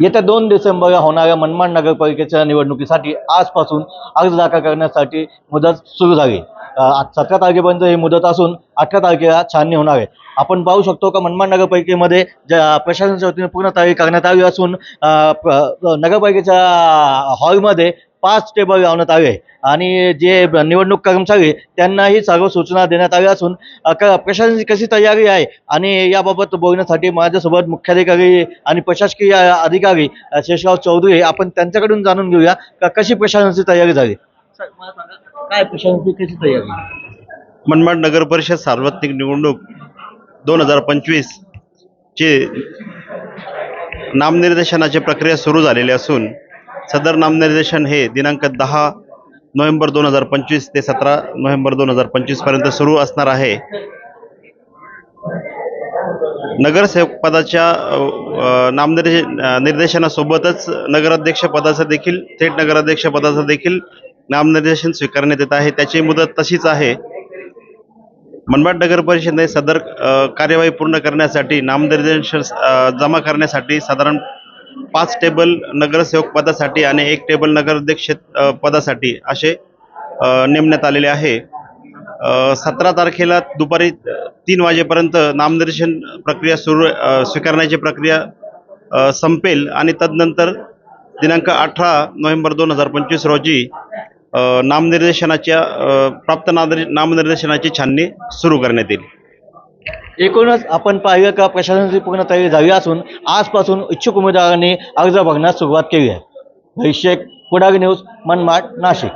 येत्या दोन डिसेंबरला होणाऱ्या मनमाड नगरपालिकेच्या निवडणुकीसाठी आजपासून अर्ज दाखल करण्यासाठी मुदत सुरू झाली. सतरा तारखेपर्यंत ही मुदत असून अठरा तारखेला छाननी होणार आहे. आपण पाहू शकतो का मनमाड नगरपालिकेमध्ये ज्या प्रशासनाच्या वतीने पूर्ण तयारी करण्यात आली असून नगरपालिकेच्या हॉलमध्ये पाच टेबल लावण्यात आले. आहे आणि जे निवडणूक कर्मचारी आहे, त्यांनाही सर्व सूचना देण्यात आल्या असून प्रशासनाची कशी तयारी आहे? आणि याबाबत बोलण्यासाठी माझ्यासोबत मुख्याधिकारी आणि प्रशासकीय अधिकारी शेषराव चौधरी. आपण त्यांच्याकडून जाणून घेऊया. का कशी प्रशासनाची तयारी झाली? काय प्रशासनाची कशी तयारी? मनमाड नगर परिषद सार्वत्रिक निवडणूक दोन हजार पंचवीस चे नामनिर्देशनाची प्रक्रिया सुरू झालेली असून सदर नामनिर्देशन हे दिनांक दहा नोव्हेंबर दोन हजार पंचवीस ते सतरा नोव्हेंबर दोन हजार पंचवीसपर्यंत सुरू असणार आहे. नगरसेवक पदाच्या नामनिर्देश निर्देशनासोबतच नगराध्यक्षपदाचं देखील थेट नगराध्यक्ष पदाचं देखील नामनिर्देशन स्वीकारण्यात येत आहे. त्याची मुदत तशीच आहे. मनमाड नगर परिषदेने सदर कार्यवाही पूर्ण करण्यासाठी नामनिर्देशन जमा करण्यासाठी साधारण पाच टेबल नगरसेवक पदासाठी आणि एक टेबल नगराध्यक्ष पदासाठी असे नेमण्यात आलेले आहे. सतरा तारखेला दुपारी तीन वाजेपर्यंत नामनिर्देशन प्रक्रिया सुरू स्वीकारण्याची प्रक्रिया संपेल आणि तदनंतर दिनांक अठरा नोव्हेंबर दोन हजार पंचवीस रोजी नामनिर्देशनाच्या प्राप्त नामनिर्देशनाची छाननी सुरू करण्यात येईल. एकूणच आपण पाहिलं का प्रशासनाची पूर्ण तयारी झाली असून आजपासून इच्छुक उमेदवारांनी अर्ज भरण्यास सुरुवात केली आहे. भविष्य पुढारी न्यूज मनमाड नाशिक.